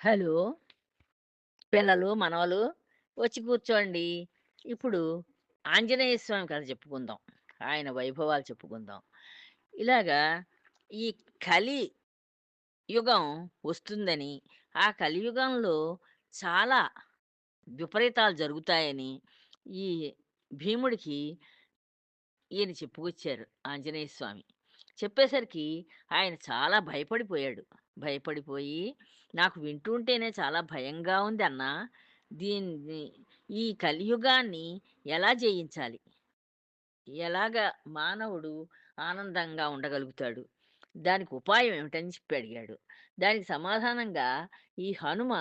Hello! పిల్లలు, మనవలు వచ్చి కూర్చోండి. ఇప్పుడు ఆంజనేయ స్వామి కథ చెప్పుకుందాం. ఆయన వైభవాలు చెప్పుకుందాం. ఇలాగా ఈ కలి యుగం వస్తుందని, ఆ కలియుగంలో చాలా విపరీతాలు జరుగుతాయని, ఈ భీముడికి ఈయన చెప్పుకొచ్చారు ఆంజనేయ స్వామి. చెప్పేసరికి ఆయన చాలా భయపడిపోయాడు. భయపడిపోయి, "నాకు వింటుంటేనే చాలా భయంగా ఉంది అన్న దీన్ని ఈ కలియుగాన్ని ఎలా జయించాలి? ఎలాగా మానవుడు ఆనందంగా ఉండగలుగుతాడు? దానికి ఉపాయం ఏమిటని" చెప్పి అడిగాడు. దానికి సమాధానంగా ఈ హనుమ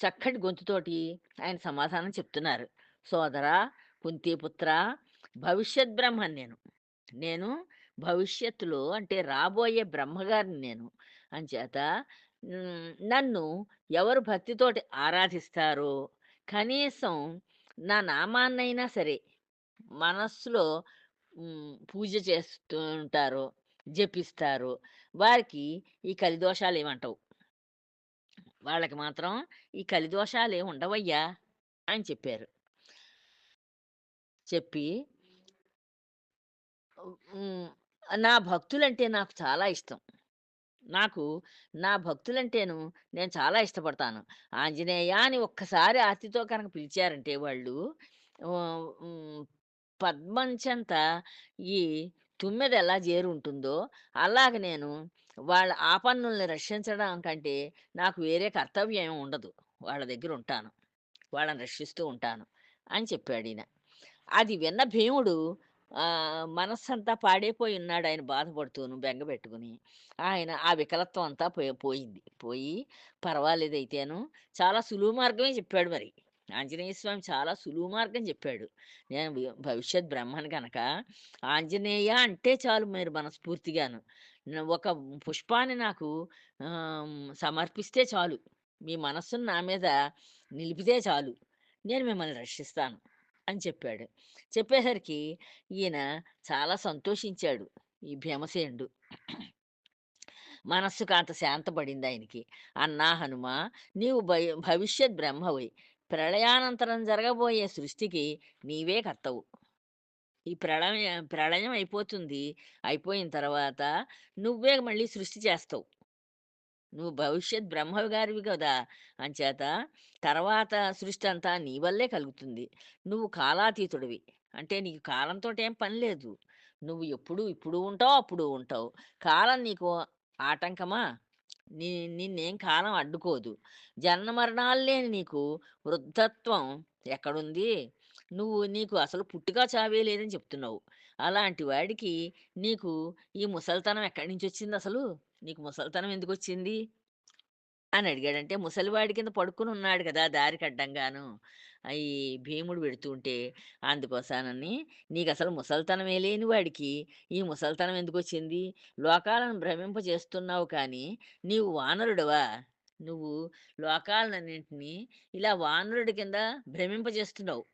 చక్కటి గొంతుతోటి ఆయన సమాధానం చెప్తున్నారు. "సోదరా కుంతిపుత్ర భవిష్యత్ బ్రహ్మ నేను. నేను భవిష్యత్తులో అంటే రాబోయే బ్రహ్మగారిని నేను. అంచేత నన్ను ఎవరు భక్తితోటి ఆరాధిస్తారో, కనీసం నా నామాన్నైనా సరే మనస్సులో పూజ చేస్తూ ఉంటారు జపిస్తారు వారికి ఈ కలిదోషాలేమంటవు. వాళ్ళకి మాత్రం ఈ కలిదోషాలేం ఉండవయ్యా" అని చెప్పారు. చెప్పి నా భక్తులంటే నాకు చాలా ఇష్టం. నాకు నా భక్తులంటేను నేను చాలా ఇష్టపడతాను. ఆంజనేయ అని ఒక్కసారి ఆర్తితో కనుక పిలిచారంటే వాళ్ళు పద్మంచంత ఈ తుమ్మెద ఎలా జేరుంటుందో, అలాగ నేను వాళ్ళ ఆపన్నుల్ని రక్షించడం కంటే నాకు వేరే కర్తవ్యం ఉండదు. వాళ్ళ దగ్గర ఉంటాను వాళ్ళని రక్షిస్తూ ఉంటాను అని చెప్పాడీయన. అది విన్న భీముడు మనస్సంతా పాడైపోయి ఉన్నాడు ఆయన బాధపడుతూను, బెంగ పెట్టుకుని. ఆయన ఆ వికలత్వం అంతా పోయి పోయింది. పోయి పర్వాలేదైతేను చాలా సులువు మార్గమే చెప్పాడు మరి. ఆంజనేయ స్వామి చాలా సులువు మార్గం చెప్పాడు. నేను భవిష్యత్ బ్రహ్మని కనుక ఆంజనేయ అంటే చాలు మీరు మనస్ఫూర్తిగాను. ఒక పుష్పాన్ని నాకు సమర్పిస్తే చాలు. మీ మనస్సును నా మీద నిలిపితే చాలు. నేను మిమ్మల్ని రక్షిస్తాను అని చెప్పాడు. చెప్పేసరికి ఈయన చాలా సంతోషించాడు. ఈ భీమసేనుడు. మనస్సుకు అంత శాంతపడింది ఆయనకి "అన్నా హనుమ నీవు భ భవిష్యత్ బ్రహ్మవి. ప్రళయానంతరం జరగబోయే సృష్టికి నీవే కర్తవు. ఈ ప్రళయం ప్రళయం అయిపోతుంది. అయిపోయిన తర్వాత నువ్వే మళ్ళీ సృష్టి చేస్తావు. నువ్వు భవిష్యత్ బ్రహ్మగారివి కదా! అంచేత తర్వాత సృష్టి అంతా నీ వల్లే కలుగుతుంది. నువ్వు కాలాతీతుడివి. అంటే నీకు కాలంతోటేం పని లేదు. నువ్వు ఎప్పుడు ఇప్పుడు ఉంటావు, అప్పుడు ఉంటావు. కాలం నీకు ఆటంకమా? నీ నిన్నేం కాలం అడ్డుకోదు. జన్మ మరణాలు లేని నీకు వృద్ధత్వం ఎక్కడుంది? నువ్వు నీకు అసలు పుట్టుగా చావే లేదని చెప్తున్నావు. అలాంటి వాడికి నీకు ఈ ముసలితనం ఎక్కడి నుంచి వచ్చింది అసలు నీకు ముసలితనం ఎందుకొచ్చింది? అని అడిగాడంటే ముసలివాడి కింద పడుకుని ఉన్నాడు కదా! దారికడ్డంగాను. ఆహ్, ఈ భీముడు పెడుతుంటే అందుకోసానని అసలు ముసలితనమే లేని వాడికి ఈ ముసలితనం ఎందుకు వచ్చింది లోకాలను భ్రమింపజేస్తున్నావు కానీ నీవు వానరుడవా నువ్వు లోకాలన్నింటినీ ఇలా వానరుడి కింద భ్రమింపజేస్తున్నావు.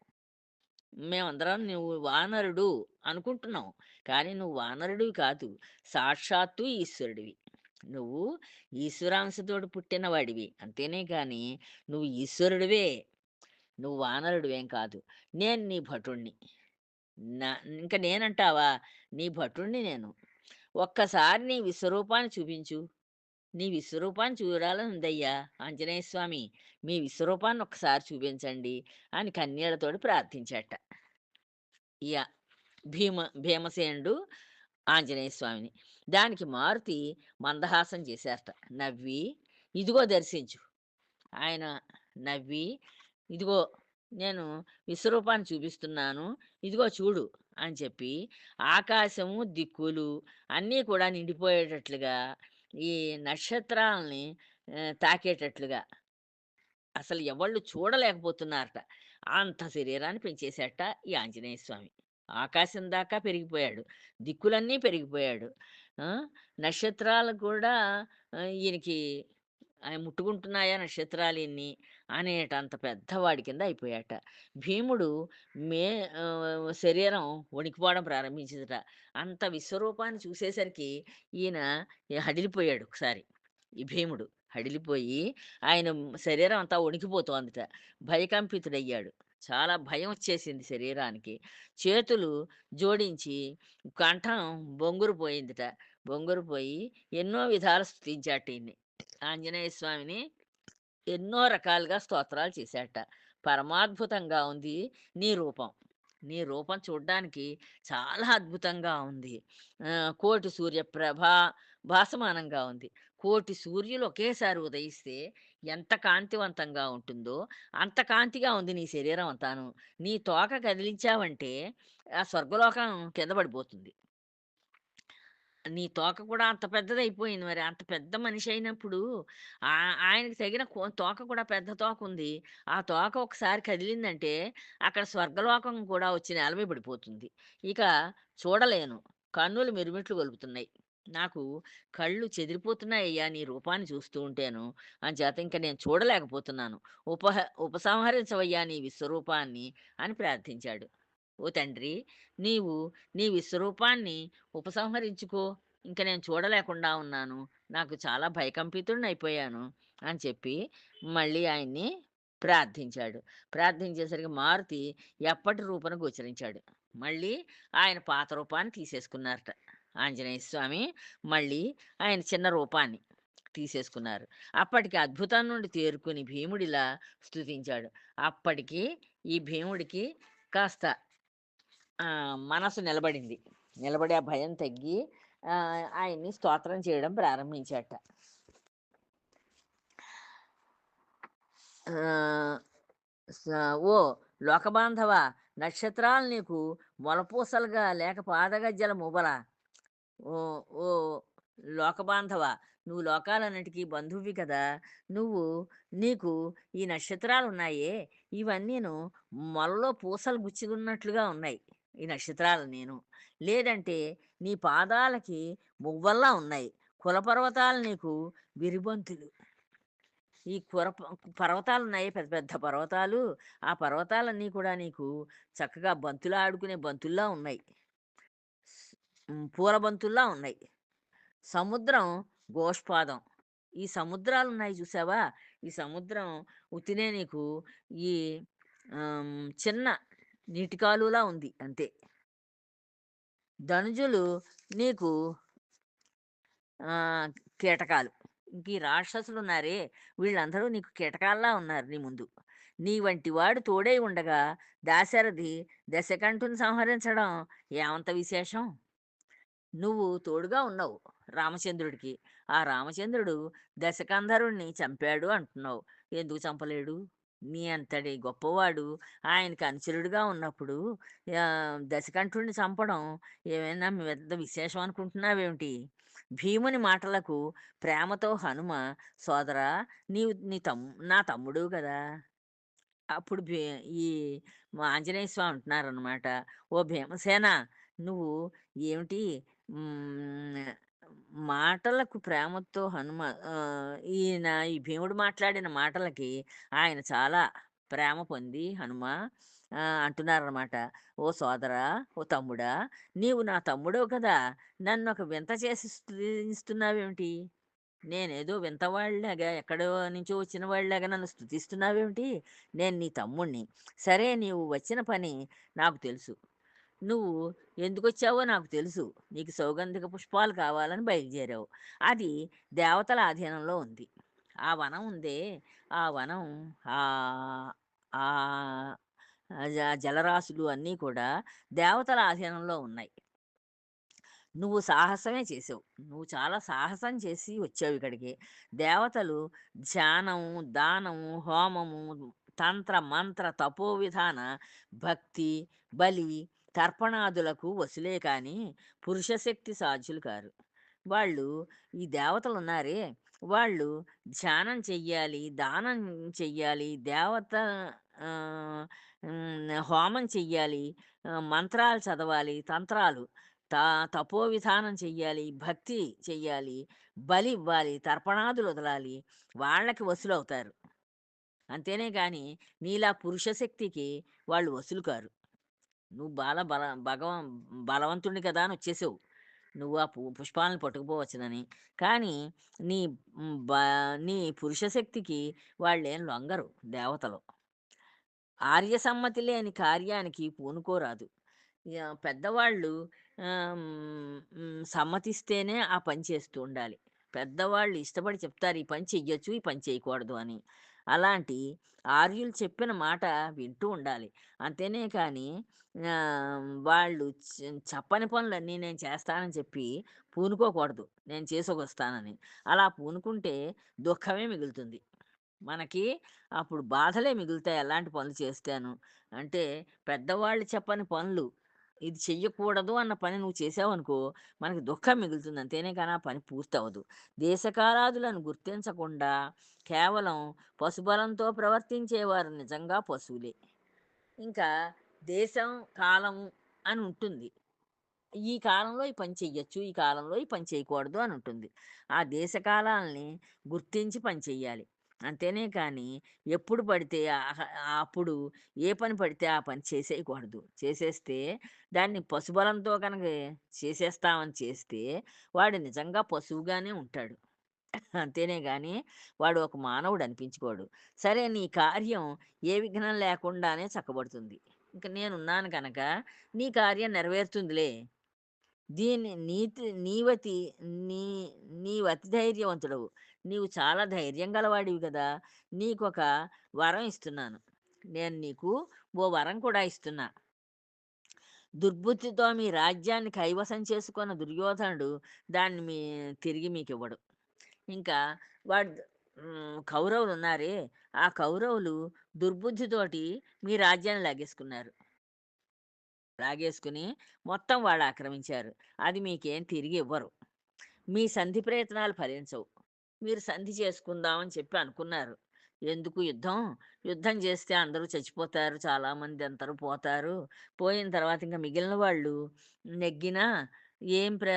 మేమందరం నువ్వు వానరుడు అనుకుంటున్నాం. కానీ నువ్వు వానరుడివి కాదు. సాక్షాత్తు ఈశ్వరుడివి. నువ్వు ఈశ్వరాంశతోడు పుట్టిన వాడివి. అంతేనే కానీ నువ్వు ఈశ్వరుడివే. నువ్వు వానరుడివేం కాదు. నేను నీ భటుణ్ణి నా ఇంకా నేనంటావా? నీ భటుణ్ణి నేను. ఒక్కసారి నీ విశ్వరూపాన్ని చూపించు. నీ విశ్వరూపాన్ని చూడాలనుందయ్యా ఆంజనేయ స్వామి. మీ విశ్వరూపాన్ని ఒక్కసారి చూపించండి అని కన్యలతోటి ప్రార్థించాట ఇయ భీమ భీమసేనుడు ఆంజనేయ స్వామిని. దానికి మారుతి మందహాసం చేశారట. నవ్వి ఇదిగో దర్శించు. ఆయన నవ్వి ఇదిగో నేను విశ్వరూపాన్ని చూపిస్తున్నాను. ఇదిగో చూడు అని చెప్పి ఆకాశము, దిక్కులు అన్నీ కూడా నిండిపోయేటట్లుగా ఈ నక్షత్రాలని తాకేటట్లుగా అసలు ఎవళ్ళు చూడలేకపోతున్నారట. అంత శరీరాన్ని పెంచేసేట ఈ ఆంజనేయ స్వామి. ఆకాశం దాకా పెరిగిపోయాడు. దిక్కులన్నీ పెరిగిపోయాడు. నక్షత్రాలు కూడా ఈయనకి ఆయన ముట్టుకుంటున్నాయా అనేట అంత పెద్దవాడి కింద అయిపోయాట భీముడు మే శరీరం వణికిపోవడం ప్రారంభించిందట. అంత విశ్వరూపాన్ని చూసేసరికి ఈయన హడిలిపోయాడు ఒకసారి. ఈ భీముడు. హడిలిపోయి ఆయన శరీరం అంతా వణికిపోతోందట. భయకంపితుడయ్యాడు. చాలా భయం వచ్చేసింది శరీరానికి. చేతులు జోడించి కంఠం బొంగురు పోయిందిట బొంగురు పోయి ఎన్నో విధాలు స్తుతించాట ఈయన్ని. ఆంజనేయ స్వామిని ఎన్నో రకాలుగా స్తోత్రాలు చేశాట. పరమాద్భుతంగా ఉంది నీ రూపం. నీ రూపం చూడడానికి చాలా అద్భుతంగా ఉంది. కోటి కోటి సూర్యప్రభ భాసమానంగా ఉంది. కోటి సూర్యులు ఒకేసారి ఉదయిస్తే ఎంత కాంతివంతంగా ఉంటుందో, అంత కాంతిగా ఉంది నీ శరీరం అంతాను. నీ తోక కదిలించావంటే ఆ స్వర్గలోకం కింద పడిపోతుంది. నీ తోక కూడా అంత పెద్దదైపోయింది మరి. అంత పెద్ద మనిషి అయినప్పుడు ఆ ఆయనకి తగిన కో తోక కూడా పెద్ద తోక ఉంది ఆ తోక ఒకసారి కదిలిందంటే అక్కడ స్వర్గలోకం కూడా వచ్చి నేలమే పడిపోతుంది. ఇక చూడలేను. కన్నులు మిరుమిట్లు గొలుపుతున్నాయి. నాకు కళ్ళు చెదిరిపోతున్నాయ్యా నీ రూపాన్ని చూస్తూ ఉంటేను. అంచేత ఇంక నేను చూడలేకపోతున్నాను. ఉపహ ఉపసంహరించవయ్యా నీ విశ్వరూపాన్ని అని ప్రార్థించాడు. ఓ తండ్రి నీవు నీ విశ్వరూపాన్ని ఉపసంహరించుకో. ఇంక నేను చూడలేకుండా ఉన్నాను. నాకు చాలా భయకంపితుడినయిపోయాను అని చెప్పి మళ్ళీ ఆయన్ని ప్రార్థించాడు. ప్రార్థించేసరికి మారుతి ఎప్పటి రూపను గోచరించాడు. మళ్ళీ ఆయన పాత రూపాన్ని తీసేసుకున్నారట. ఆంజనేయ స్వామి మళ్ళీ ఆయన చిన్న రూపాన్ని తీసేసుకున్నారు. అప్పటికి అద్భుతం నుండి తేరుకొని భీముడిలా స్తుతించాడు. అప్పటికి ఈ భీముడికి కాస్త మనసు నిలబడింది. నిలబడి ఆ భయం తగ్గి ఆయన్ని స్తోత్రం చేయడం ప్రారంభించాట ఓ లోకబాంధవ నక్షత్రాలు నీకు మొలపూసలుగా లేక పాదగజ్జల మూబలా! ఓ ఓ లోకబాంధవ నువ్వు లోకాలన్నిటికీ బంధువువి కదా! నువ్వు నీకు ఈ నక్షత్రాలు ఉన్నాయే ఇవన్నీను మొలలో పూసలు గుచ్చుకున్నట్లుగా ఉన్నాయి. ఈ నక్షత్రాలు నేను. లేదంటే నీ పాదాలకి మువ్వల్లా ఉన్నాయి. కులపర్వతాలు నీకు విరిబంతులు. ఈ కుర పర్వతాలు ఉన్నాయి పెద్ద పెద్ద పర్వతాలు. ఆ పర్వతాలన్నీ కూడా నీకు చక్కగా బంతులు ఆడుకునే బంతుల్లా ఉన్నాయి. పూరబంతుల్లా ఉన్నాయి. సముద్రం గోష్పాదం. ఈ సముద్రాలు ఉన్నాయి చూసావా? ఈ సముద్రం ఉత్తినే నీకు ఈ చిన్న నీటి కాలువలా ఉంది అంతే. ధనుజులు నీకు కీటకాలు. ఇంక ఈ రాక్షసులు ఉన్నారే వీళ్ళందరూ నీకు కీటకాల్లా ఉన్నారు నీ ముందు. నీ వంటి వాడు తోడై ఉండగా దాశరథి దశకంఠుని సంహరించడం ఏమంత విశేషం? నువ్వు తోడుగా ఉన్నావు రామచంద్రుడికి. ఆ రామచంద్రుడు దశకంధరుణ్ణి చంపాడు అంటున్నావు. ఎందుకు చంపలేడు? నీ అంతటి గొప్పవాడు ఆయనకి అనుచరుడుగా ఉన్నప్పుడు దశకంఠుడిని చంపడం ఏమైనా పెద్ద విశేషం అనుకుంటున్నావేమిటి? భీముని మాటలకు ప్రేమతో హనుమ సోదరా నీవు నీ తమ్ నా తమ్ముడు కదా అప్పుడు భీ ఈ ఆంజనేయ స్వామి అంటున్నారనమాట. ఓ భీమసేన నువ్వు ఏమిటి హ్మ్, మాటలకు ప్రేమతో హనుమ ఆహ్, ఈయన ఈ భీముడు మాట్లాడిన మాటలకి ఆయన చాలా ప్రేమ పొంది హనుమ ఆహ్, అంటున్నారనమాట. ఓ సోదరా, ఓ తమ్ముడా నీవు నా తమ్ముడవు కదా! నన్నొక వింత చేసి స్తుతిస్తున్నావేమిటి? నేనేదో వింతవాడిలాగా ఎక్కడో నుంచో వచ్చిన వాడిలాగా నన్ను స్తుతిస్తున్నావేమిటి? నేను నీ తమ్ముడిని. సరే నీవు వచ్చిన పని నాకు తెలుసు. నువ్వు ఎందుకొచ్చావో నాకు తెలుసు. నీకు సౌగంధిక పుష్పాలు కావాలని బయలుదేరావు. అది దేవతల ఆధీనంలో ఉంది. ఆ వనం ఉందే, ఆ వనం ఆ ఆ జలరాశులు అన్నీ కూడా దేవతల ఆధీనంలో ఉన్నాయి. నువ్వు సాహసమే చేసావు. నువ్వు చాలా సాహసం చేసి వచ్చావు ఇక్కడికి. దేవతలు ధ్యానం, దానము, హోమము, తంత్ర, మంత్ర, తపో విధాన, భక్తి, బలి, తర్పణాదులకు వసులే కానీ పురుషశక్తి సాధ్యులు కారు. వాళ్ళు ఈ దేవతలున్నారే వాళ్ళు ధ్యానం చెయ్యాలి, దానం చెయ్యాలి, దేవత హోమం చెయ్యాలి, మంత్రాలు చదవాలి, తంత్రాలు త తపో విధానం చెయ్యాలి, భక్తి చెయ్యాలి, బలి ఇవ్వాలి, తర్పణాదులు వదలాలి. వాళ్ళకి వసులవుతారు. అంతేనే కానీ నీలా పురుషశక్తికి వాళ్ళు వసూలు కారు. నువ్వు బాల బల భగవం బలవంతుడిని కదా అని వచ్చేసావు. నువ్వు ఆ పు పుష్పాలను పట్టుకుపోవచ్చునని. కానీ నీ బ నీ పురుష శక్తికి వాళ్ళేం లొంగరు దేవతలు. ఆర్య సమ్మతి లేని కార్యానికి పూనుకోరాదు. పెద్దవాళ్ళు సమ్మతిస్తేనే ఆ పని చేస్తూ ఉండాలి. పెద్దవాళ్ళు ఇష్టపడి చెప్తారు ఈ పని చెయ్యొచ్చు, ఈ పని చేయకూడదు అని. అలాంటి ఆర్యులు చెప్పిన మాట వింటూ ఉండాలి. అంతేనే కానీ వాళ్ళు చెప్పని పనులన్నీ నేను చేస్తానని చెప్పి పూనుకోకూడదు. నేను చేసుకొస్తానని. అలా పూనుకుంటే దుఃఖమే మిగులుతుంది. మనకి అప్పుడు బాధలే మిగులుతాయి ఎలాంటి పనులు చేస్తాను అంటే పెద్దవాళ్ళు చెప్పని పనులు, ఇది చెయ్యకూడదు అన్న పని నువ్వు చేసావనుకో, మనకి దుఃఖం మిగులుతుంది. అంతేనే కానీ ఆ పని పూర్తవదు దేశకారాదులను గుర్తించకుండా కేవలం పశుబలంతో ప్రవర్తించేవారు నిజంగా పశువులే. ఇంకా దేశం, కాలం అని ఉంటుంది. ఈ కాలంలో ఈ పని చెయ్యొచ్చు, ఈ కాలంలో ఈ పని చేయకూడదు అని ఉంటుంది. ఆ దేశ కాలాల్ని గుర్తించి పని చెయ్యాలి. అంతేనే కానీ ఎప్పుడు పడితే అప్పుడు ఏ పని పడితే ఆ పని చేసేయకూడదు. చేసేస్తే దాన్ని పశుబలంతో కనుక చేసేస్తామని చేస్తే వాడు నిజంగా పశువుగానే ఉంటాడు. అంతేనే కానీ వాడు ఒక మానవుడు అనిపించుకోడు. సరే నీ కార్యం ఏ విఘ్నం లేకుండానే చక్కబడుతుంది. ఇంక నేనున్నాను కనుక నీ కార్యం నెరవేరుతుందిలే. దీన్ని నీతి నీవతి నీ నీవతి ధైర్యవంతుడవు. నీవు చాలా ధైర్యం గలవాడివి కదా నీకు ఒక వరం ఇస్తున్నాను. నేను నీకు ఓ వరం కూడా ఇస్తున్నా. దుర్బుద్ధితో మీ రాజ్యాన్ని కైవసం చేసుకున్న దుర్యోధనుడు దాన్ని మీ తిరిగి మీకు ఇవ్వడు ఇంకా వాడు కౌరవులు ఉన్నారే ఆ కౌరవులు దుర్బుద్ధితోటి మీ రాజ్యాన్ని లాగేసుకున్నారు. లాగేసుకుని మొత్తం వాళ్ళు ఆక్రమించారు. అది మీకేం తిరిగి ఇవ్వరు. మీ సంధి ప్రయత్నాలు ఫలించవు. మీరు సంధి చేసుకుందామని చెప్పి అనుకున్నారు. ఎందుకు యుద్ధం? యుద్ధం చేస్తే అందరూ చచ్చిపోతారు. చాలామంది అందరూ పోతారు. పోయిన తర్వాత ఇంకా మిగిలిన వాళ్ళు నెగ్గినా ఏం ప్ర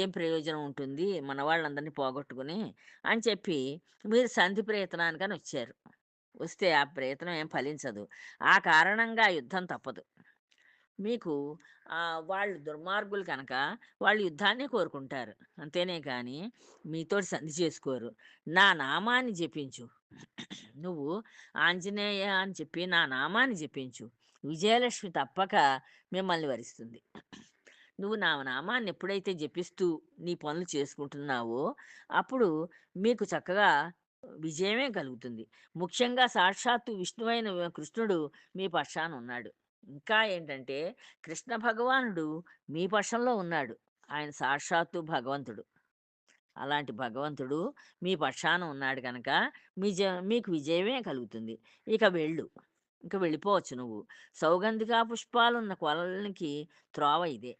ఏం ప్రయోజనం ఉంటుంది? మన వాళ్ళందరిని పోగొట్టుకుని అని చెప్పి మీరు సంధి ప్రయత్నానికని వచ్చారు. వస్తే ఆ ప్రయత్నం ఏం ఫలించదు. ఆ కారణంగా యుద్ధం తప్పదు. మీకు వాళ్ళు దుర్మార్గులు కనుక వాళ్ళు యుద్ధాన్ని కోరుకుంటారు. అంతేనే కానీ మీతోటి సంధి చేసుకోరు. నా నామాన్ని జపించు. నువ్వు ఆంజనేయ అని చెప్పి నా నామాన్ని జపించు. విజయలక్ష్మి తప్పక మిమ్మల్ని వరిస్తుంది. నువ్వు నా నామాన్ని ఎప్పుడైతే జపిస్తూ నీ పనులు చేసుకుంటున్నావో అప్పుడు మీకు చక్కగా విజయమే కలుగుతుంది. ముఖ్యంగా సాక్షాత్తు విష్ణువైన కృష్ణుడు మీ పక్షాన ఉన్నాడు. ఇంకా ఏంటంటే కృష్ణ భగవానుడు మీ పక్షంలో ఉన్నాడు. ఆయన సాక్షాత్తు భగవంతుడు. అలాంటి భగవంతుడు మీ పక్షాన ఉన్నాడు కనుక మీ జ మీకు విజయమే కలుగుతుంది. ఇక వెళ్ళు. ఇంకా వెళ్ళిపోవచ్చు నువ్వు. సౌగంధికా పుష్పాలున్న కొలనికి త్రోవ ఇదే.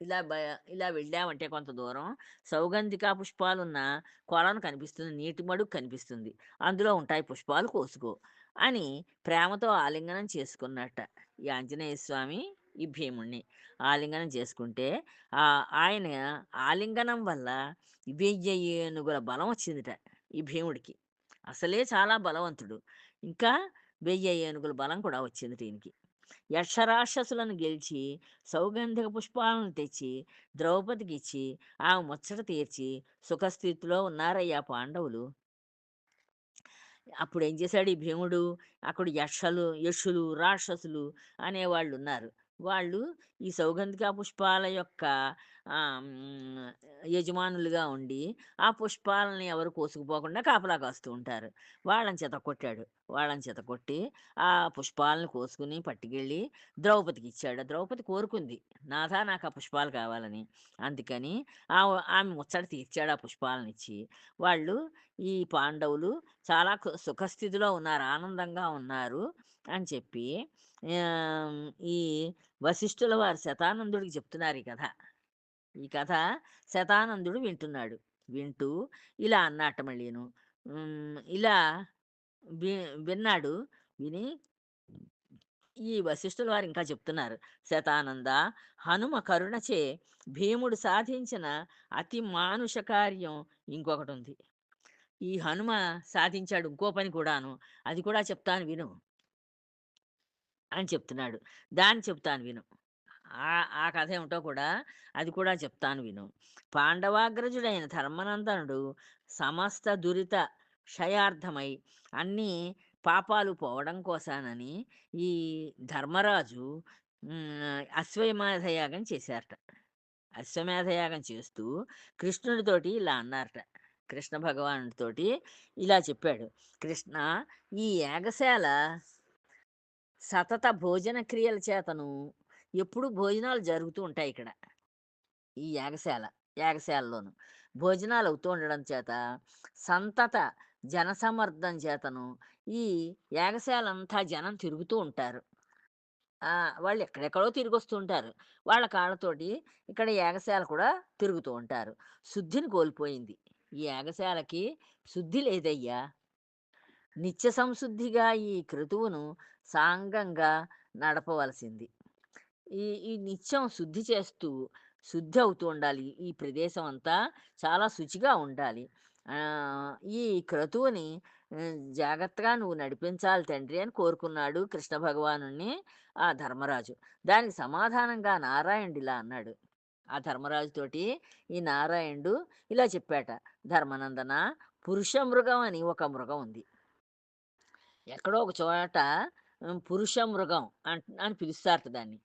ఇలా బ ఇలా వెళ్ళావంటే కొంత దూరం సౌగంధికా పుష్పాలున్న కొలను కనిపిస్తుంది. నీటి మడుగు కనిపిస్తుంది. అందులో ఉంటాయి పుష్పాలు కోసుకో అని ప్రేమతో ఆలింగనం చేసుకున్నట్ట ఈ ఆంజనేయ స్వామి ఈ భీముణ్ణి ఆలింగనం చేసుకుంటే ఆ ఆయన ఆలింగనం వల్ల వెయ్యి ఏనుగుల బలం వచ్చిందిట ఈ భీముడికి. అసలే చాలా బలవంతుడు. ఇంకా వెయ్యి ఏనుగుల బలం కూడా వచ్చింది దీనికి యక్షరాక్షసులను గెలిచి సౌగంధిక పుష్పాలను తెచ్చి ద్రౌపదికిచ్చి ఆమె ముచ్చట తీర్చి సుఖస్థితిలో ఉన్నారయ్యా పాండవులు. అప్పుడు ఏం చేశాడు ఈ భీముడు, అక్కడ యక్షలు, యక్షులు, రాక్షసులు అనేవాళ్ళున్నారు. వాళ్ళు ఈ సౌగంధిక పుష్పాల యొక్క యజమానులుగా ఉండి, ఆ పుష్పాలని ఎవరు కోసుకుపోకుండా కాపలా కాస్తూ ఉంటారు. వాళ్ళని చితక్కొట్టాడు. వాళ్ళని కొట్టి ఆ పుష్పాలను కోసుకుని పట్టుకెళ్ళి ద్రౌపదికి ఇచ్చాడు ద్రౌపది కోరుకుంది. నాథా నాకు ఆ పుష్పాలు కావాలని. అందుకని ఆ ఆమె ముచ్చట తీర్చాడు ఆ పుష్పాలనిచ్చి. వాళ్ళు ఈ పాండవులు చాలా కు సుఖస్థితిలో ఉన్నారు. ఆనందంగా ఉన్నారు అని చెప్పి ఈ వశిష్ఠుల వారు శతానందుడికి చెప్తున్నారు ఈ కథ. ఈ కథ శతానందుడు వింటున్నాడు. వింటూ ఇలా అన్నట్ట మళ్ళీను. ఇలా వి విన్నాడు. విని ఈ వశిష్ఠుల వారు ఇంకా చెప్తున్నారు. శతానంద హనుమ కరుణచే భీముడు సాధించిన అతి మానుష కార్యం ఇంకొకటుంది. ఈ హనుమ సాధించాడు ఇంకో పని కూడాను. అది కూడా చెప్తాను విను. అని చెప్తున్నాడు. దాన్ని చెప్తాను విను. ఆ ఆ కథ ఏమిటో కూడా అది కూడా చెప్తాను విను. పాండవాగ్రజుడైన ధర్మనందనుడు సమస్త దురిత క్షయార్థమై అన్ని పాపాలు పోవడం కోసానని ఈ ధర్మరాజు అశ్వమేధయాగం చేశారట. అశ్వమేధయాగం చేస్తూ కృష్ణుడితోటి ఇలా అన్నారట. కృష్ణ భగవానుడితోటి ఇలా చెప్పాడు. కృష్ణ ఈ యాగశాల సతత భోజన క్రియల చేతను ఎప్పుడు భోజనాలు జరుగుతూ ఉంటాయి ఇక్కడ. ఈ యాగశాల యాగశాలలోను. భోజనాలు అవుతూ ఉండడం చేత సంతత జనసమర్థం చేతను ఈ యాగశాల అంతా జనం తిరుగుతూ ఉంటారు. వాళ్ళు ఎక్కడెక్కడో తిరిగొస్తూ ఉంటారు. వాళ్ళ కాళ్ళతోటి ఇక్కడ యాగశాల కూడా తిరుగుతూ ఉంటారు. శుద్ధిని కోల్పోయింది. ఈ యాగశాలకి శుద్ధి లేదయ్యా. నిత్య సంశుద్ధిగా ఈ క్రతువును సాంగంగా నడపవలసింది. ఈ ఈ నిత్యం శుద్ధి చేస్తూ శుద్ధి అవుతూ ఉండాలి. ఈ ప్రదేశం అంతా చాలా శుచిగా ఉండాలి. ఈ క్రతువుని జాగ్రత్తగా నువ్వు నడిపించాలి తండ్రి అని కోరుకున్నాడు కృష్ణ భగవాను ఆ ధర్మరాజు. దానికి సమాధానంగా నారాయణుడు ఇలా అన్నాడు. ఆ ధర్మరాజుతోటి ఈ నారాయణుడు ఇలా చెప్పాట. ధర్మనందన పురుష మృగం అని ఒక మృగం ఉంది. ఎక్కడో ఒక చోట పురుష మృగం అని పిలుస్తారట దాన్ని.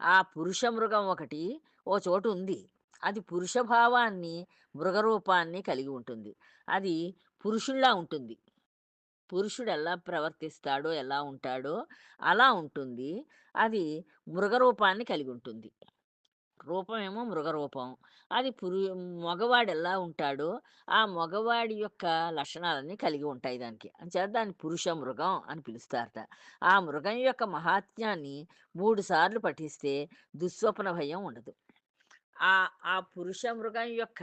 ఆ పురుష మృగం ఒకటి ఓ చోటు ఉంది. అది పురుష భావాన్ని మృగ రూపాన్ని కలిగి ఉంటుంది. అది పురుషుల్లా ఉంటుంది. పురుషుడు ఎలా ప్రవర్తిస్తాడో ఎలా ఉంటాడో అలా ఉంటుంది. అది మృగ రూపాన్ని కలిగి ఉంటుంది. రూపమేమో మృగ రూపం. అది పురు మగవాడు ఎలా ఉంటాడో ఆ మగవాడి యొక్క లక్షణాలన్నీ కలిగి ఉంటాయి దానికి. అంచేత దాన్ని పురుష మృగం అని పిలుస్తారట. ఆ మృగం యొక్క మహాత్మ్యాన్ని మూడు సార్లు పఠిస్తే దుస్వప్న భయం ఉండదు. ఆ ఆ పురుష మృగం యొక్క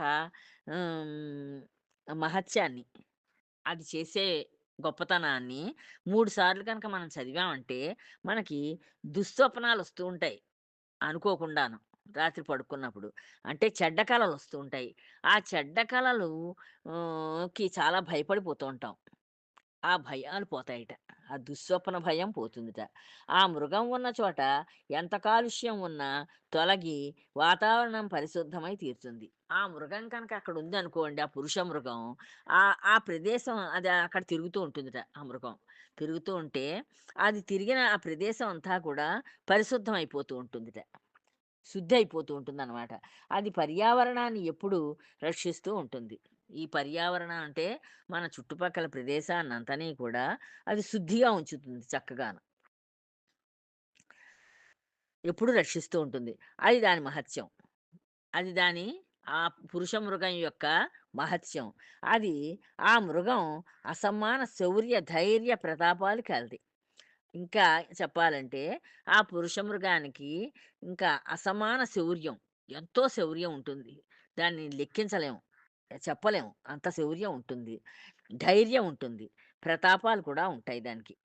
మహత్యాన్ని అది చేసే గొప్పతనాన్ని మూడు సార్లు కనుక మనం చదివామంటే మనకి దుస్వప్నాలు వస్తూ ఉంటాయి అనుకోకుండాను. రాత్రి పడుకున్నప్పుడు. అంటే చెడ్డ కళలు వస్తూ ఉంటాయి. ఆ చెడ్డ కళలు కి చాలా భయపడిపోతూ ఉంటాం. ఆ భయాలు పోతాయిట. ఆ దుస్వప్న భయం పోతుందిట. ఆ మృగం ఉన్న చోట ఎంత కాలుష్యం ఉన్నా తొలగి వాతావరణం పరిశుద్ధమై తీరుతుంది. ఆ మృగం కనుక అక్కడ ఉంది అనుకోండి ఆ పురుష మృగం ఆ ఆ ప్రదేశం అది అక్కడ తిరుగుతూ ఉంటుందిట ఆ మృగం. తిరుగుతూ ఉంటే అది తిరిగిన ఆ ప్రదేశం అంతా కూడా పరిశుద్ధం అయిపోతూ ఉంటుందిట. శుద్ధి అయిపోతూ ఉంటుంది అనమాట అది పర్యావరణాన్ని ఎప్పుడు రక్షిస్తూ ఉంటుంది. ఈ పర్యావరణం అంటే మన చుట్టుపక్కల ప్రదేశాన్ని అంతని కూడా అది శుద్ధిగా ఉంచుతుంది చక్కగాను. ఎప్పుడు రక్షిస్తూ ఉంటుంది. అది దాని మహత్యం. అది దాని ఆ పురుష మృగం యొక్క మహత్యం. అది ఆ మృగం అసమాన శౌర్య ధైర్య ప్రతాపాలు కలిది ఇంకా చెప్పాలంటే ఆ పురుష మృగానికి ఇంకా అసమాన శౌర్యం ఎంతో శౌర్యం ఉంటుంది. దాన్ని లెక్కించలేము చెప్పలేము అంత శౌర్యం ఉంటుంది. ధైర్యం ఉంటుంది. ప్రతాపాలు కూడా ఉంటాయి దానికి.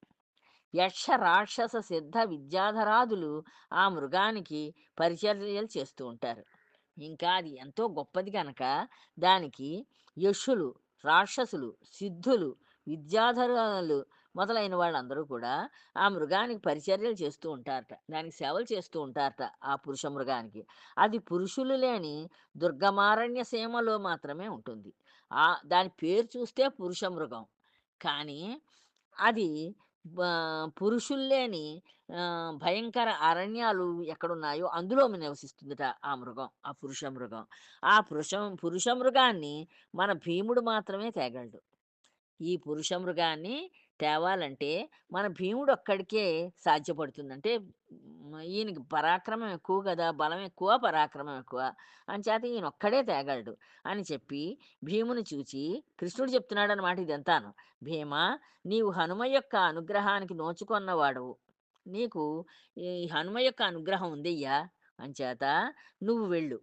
యక్ష రాక్షస సిద్ధ విద్యాధరాదులు ఆ మృగానికి పరిచర్యలు చేస్తూ ఉంటారు. ఇంకా అది ఎంతో గొప్పది కనుక దానికి యక్షులు రాక్షసులు సిద్ధులు విద్యాధరాలు మొదలైన వాళ్ళందరూ కూడా ఆ మృగానికి పరిచర్యలు చేస్తూ ఉంటారట. దానికి సేవలు చేస్తూ ఉంటారట ఆ పురుష మృగానికి. అది పురుషులు లేని దుర్గమారణ్య సీమలో మాత్రమే ఉంటుంది. ఆ దాని పేరు చూస్తే పురుష మృగం. కానీ అది పురుషులు లేని భయంకర అరణ్యాలు ఎక్కడున్నాయో అందులో నివసిస్తుందిట ఆ మృగం ఆ పురుష మృగం. ఆ పురుష పురుష మృగాన్ని మన భీముడు మాత్రమే తేగలడు. ఈ పురుష మృగాన్ని తేవాలంటే మన భీముడు ఒక్కడికే సాధ్యపడుతుంది. అంటే ఈయనకి పరాక్రమం ఎక్కువ కదా బలం ఎక్కువ పరాక్రమం ఎక్కువ అంచేత ఈయన ఒక్కడే తేగలడు అని చెప్పి భీముని చూచి కృష్ణుడు చెప్తున్నాడు అనమాట ఇదంతాను. భీమా నీవు హనుమ యొక్క అనుగ్రహానికి నోచుకున్నవాడు నీకు ఈ హనుమ యొక్క అనుగ్రహం ఉందయ్యా అంచేత నువ్వు వెళ్ళు.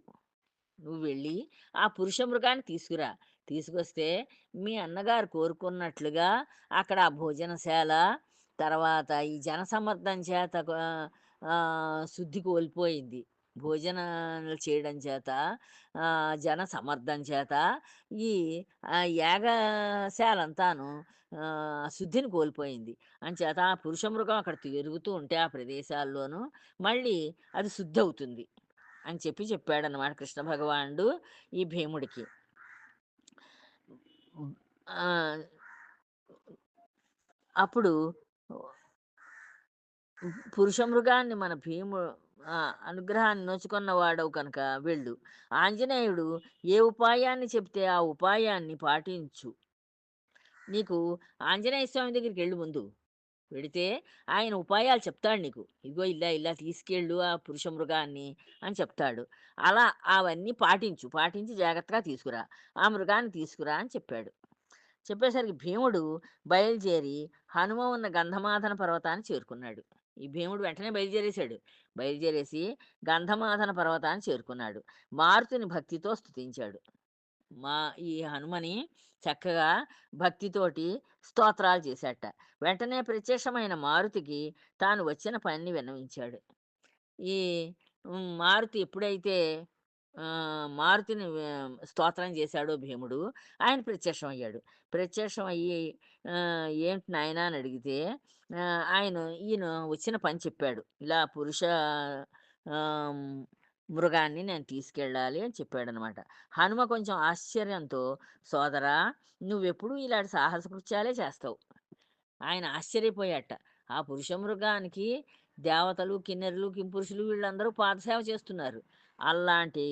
నువ్వు వెళ్ళి ఆ పురుష మృగాన్ని తీసుకురా. తీసుకొస్తే మీ అన్నగారు కోరుకున్నట్లుగా అక్కడ ఆ భోజనశాల తర్వాత ఈ జనసమ్మర్దం చేత శుద్ధి కోల్పోయింది భోజనాలు చేయడం చేత జన సమర్థం చేత ఈ యాగశాలంతాను శుద్ధిని కోల్పోయింది. అంచేత ఆ పురుష మృగం అక్కడ తిరుగుతూ ఉంటే ఆ ప్రదేశాల్లోనూ మళ్ళీ అది శుద్ధి అవుతుంది అని చెప్పి చెప్పాడనమాట కృష్ణ భగవానుడు ఈ భీముడికి. అప్పుడు పురుష మృగాన్ని మన భీము అనుగ్రహాన్ని నోచుకున్న వాడవు కనుక వెళ్ళు. ఆంజనేయుడు ఏ ఉపాయాన్ని చెప్తే ఆ ఉపాయాన్ని పాటించు. నీకు ఆంజనేయ స్వామి దగ్గరికి వెళ్ళి ముందు. పెడితే ఆయన ఉపాయాలు చెప్తాడు నీకు. ఇదిగో ఇలా ఇలా తీసుకెళ్ళు ఆ పురుష మృగాన్ని అని చెప్తాడు. అలా అవన్నీ పాటించు. పాటించి జాగ్రత్తగా తీసుకురా. ఆ మృగాన్ని తీసుకురా అని చెప్పాడు. చెప్పేసరికి భీముడు బయలుదేరి హనుమ ఉన్న గంధమాధన పర్వతాన్ని చేరుకున్నాడు. ఈ భీముడు వెంటనే బయలుదేరేశాడు. బయలుదేరేసి గంధమాధన పర్వతాన్ని చేరుకున్నాడు. మారుతుని భక్తితో స్తుతించాడు. మా ఈ హనుమని చక్కగా భక్తితోటి స్తోత్రాలు చేశాట వెంటనే ప్రత్యక్షమైన మారుతికి తాను వచ్చిన పనిని విన్నవించాడు. ఈ మారుతి ఎప్పుడైతే మారుతిని స్తోత్రం చేశాడో భీముడు, ఆయన ప్రత్యక్షమయ్యాడు. ప్రత్యక్షం అయ్యి "ఏంటి నాయనా" అని అడిగితే ఆయన ఈయన వచ్చిన పని చెప్పాడు. ఇలా పురుష మృగాన్ని నేను తీసుకెళ్ళాలి అని చెప్పాడనమాట. హనుమ కొంచెం ఆశ్చర్యంతో "సోదరా నువ్వెప్పుడూ ఇలాంటి సాహస కృత్యాలే చేస్తావు." ఆయన ఆశ్చర్యపోయాట ఆ పురుష మృగానికి దేవతలు, కిన్నెరలు, కింపురుషులు వీళ్ళందరూ పాదసేవ చేస్తున్నారు. అలాంటి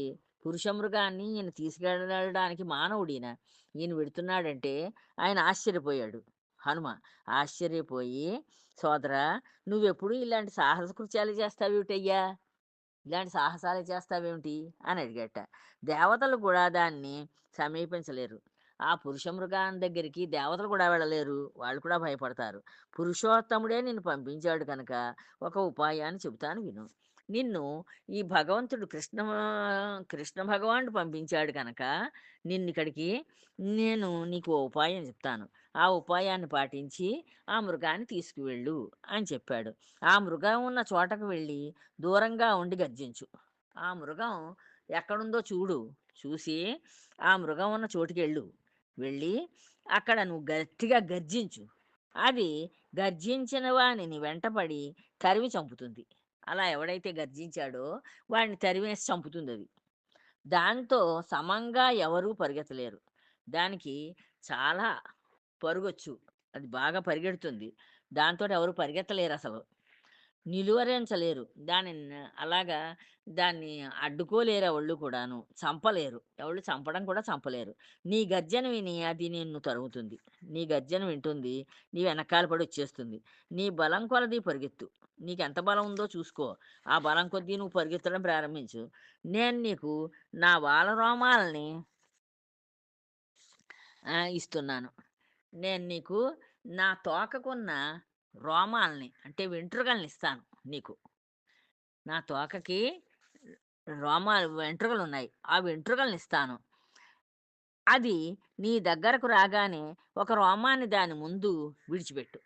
పురుష మృగాన్ని ఈయన తీసుకెళ్ళడానికి మానవుడిన ఈయన విడుతున్నాడంటే ఆయన ఆశ్చర్యపోయాడు. హనుమ ఆశ్చర్యపోయి "సోదరా నువ్వెప్పుడూ ఇలాంటి సాహస కృత్యాలు చేస్తావేమిటయ్యా? ఇలాంటి సాహసాలు చేస్తావేమిటి?" అని అడిగట దేవతలు కూడా దాన్ని సమీపించలేరు. ఆ పురుష మృగాన్ని దగ్గరికి దేవతలు కూడా వెళ్ళలేరు. వాళ్ళు కూడా భయపడతారు. పురుషోత్తముడే నిన్ను పంపించాడు కనుక ఒక ఉపాయాన్ని చెబుతాను విను. నిన్ను ఈ భగవంతుడు కృష్ణ కృష్ణ భగవానుడు పంపించాడు కనుక నిన్ను ఇక్కడికి నేను నీకు ఓ ఉపాయం చెప్తాను. ఆ ఉపాయాన్ని పాటించి ఆ మృగాన్ని తీసుకువెళ్ళు అని చెప్పాడు. ఆ మృగం ఉన్న చోటకు వెళ్ళి దూరంగా ఉండి గర్జించు. ఆ మృగం ఎక్కడుందో చూడు. చూసి ఆ మృగం ఉన్న చోటుకెళ్ళు. వెళ్ళి అక్కడ నువ్వు గట్టిగా గర్జించు. అది గర్జించిన వాణిని వెంటపడి తరిమి చంపుతుంది. అలా ఎవడైతే గర్జించాడో వాడిని తరివేసి చంపుతుంది అది దాంతో సమంగా ఎవరూ పరిగెత్తలేరు. దానికి చాలా పరుగొచ్చు. అది బాగా పరిగెడుతుంది. దాంతో ఎవరు పరిగెత్తలేరు అసలు నిలువరించలేరు. దానిని అలాగా దాన్ని అడ్డుకోలేరు ఎవళ్ళు కూడాను. చంపలేరు. ఎవళ్ళు చంపడం కూడా చంపలేరు. నీ గర్జన విని అది నిన్ను తరుగుతుంది నీ గర్జన వింటుంది. నీ వెనకాల పడి వచ్చేస్తుంది. నీ బలం కొలది పరిగెత్తు. నీకు ఎంత బలం ఉందో చూసుకో. ఆ బలం కొద్దీ నువ్వు పరిగెత్తడం ప్రారంభించు. నేను నీకు నా వాల రోమాలని ఇస్తున్నాను. నేను నీకు నా తోకకున్న రోమాల్ని అంటే వెంట్రుకలనిస్తాను నీకు. నా తోకకి రోమాలు వెంట్రుకలున్నాయి. ఆ వెంట్రుకలనిస్తాను. అది నీ దగ్గరకు రాగానే ఒక రోమాన్ని దాని ముందు విడిచిపెట్టు.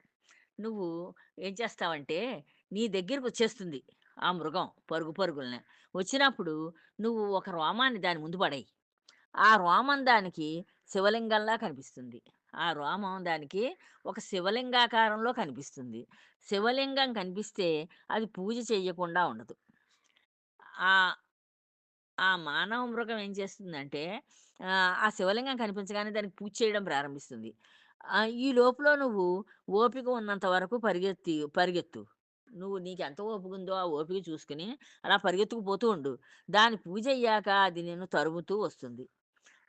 నువ్వు ఏం చేస్తావంటే నీ దగ్గరకు వచ్చేస్తుంది ఆ మృగం పరుగు పరుగులనే. వచ్చినప్పుడు నువ్వు ఒక రోమాన్ని దాని ముందు పడేయి ఆ రోమం దానికి శివలింగంలా కనిపిస్తుంది. ఆ రోమం దానికి ఒక శివలింగాకారంలో కనిపిస్తుంది. శివలింగం కనిపిస్తే అది పూజ చేయకుండా ఉండదు. ఆ ఆ మానవ మృగం ఏం చేస్తుందంటే ఆ శివలింగం కనిపించగానే దానికి పూజ చేయడం ప్రారంభిస్తుంది. ఈ లోపల నువ్వు ఓపిక ఉన్నంత వరకు పరిగెత్తి పరిగెత్తు. నువ్వు నీకెంత ఓపికుందో ఆ ఓపిక చూసుకొని అలా పరిగెత్తుకుపోతూ ఉండు. దాని పూజ అయ్యాక అది నేను తరుముతూ వస్తుంది.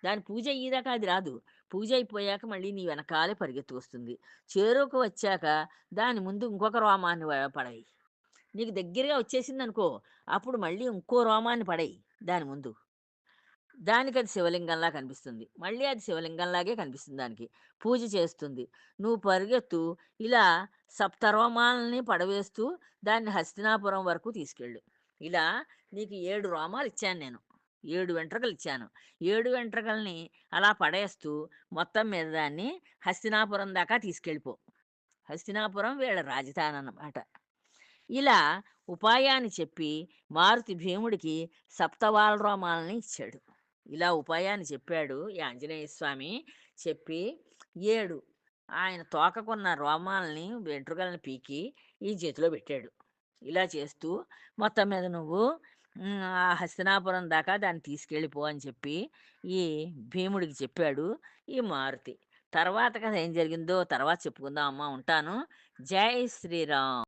దాని పూజ అయ్యేదాకా అది రాదు. పూజ అయిపోయాక మళ్ళీ నీ వెనకాలే పరిగెత్తుకొస్తుంది. చేరుకు వచ్చాక దాని ముందు ఇంకొక రోమాన్ని పడాయి నీకు దగ్గరగా వచ్చేసింది అనుకో అప్పుడు మళ్ళీ ఇంకో రోమాన్ని పడాయి దాని ముందు. దానికి అది శివలింగంలా కనిపిస్తుంది. మళ్ళీ అది శివలింగంలాగే కనిపిస్తుంది దానికి. పూజ చేస్తుంది. నువ్వు పరిగెత్తు. ఇలా సప్తరోమాలని పడవేస్తూ దాన్ని హస్తినాపురం వరకు తీసుకెళ్ళు. ఇలా నీకు ఏడు రోమాలు ఇచ్చాను నేను. ఏడు వెంట్రుకలు ఇచ్చాను ఏడు వెంట్రుకలని అలా పడేస్తూ మొత్తం మీద దాన్ని హస్తినాపురం దాకా తీసుకెళ్ళిపో. హస్తినాపురం వీళ్ళ రాజధాని అన్నమాట ఇలా ఉపాయాన్ని చెప్పి మారుతి భీముడికి సప్తవాలరోమాలని ఇచ్చాడు. ఇలా ఉపాయాన్ని చెప్పాడు ఈ ఆంజనేయ స్వామి చెప్పి ఏడు ఆయన తోకకున్న రోమాలని వెంట్రుకలను పీకి ఈ చేతిలో పెట్టాడు. ఇలా చేస్తూ మొత్తం మీద నువ్వు ఉమ్, ఆ హస్తినాపురం దాకా దాన్ని తీసుకెళ్ళిపో అని చెప్పి ఈ భీముడికి చెప్పాడు ఈ మారుతి. తర్వాత కథ ఏం జరిగిందో తర్వాత చెప్పుకుందాం అమ్మ ఉంటాను. జై శ్రీరామ్.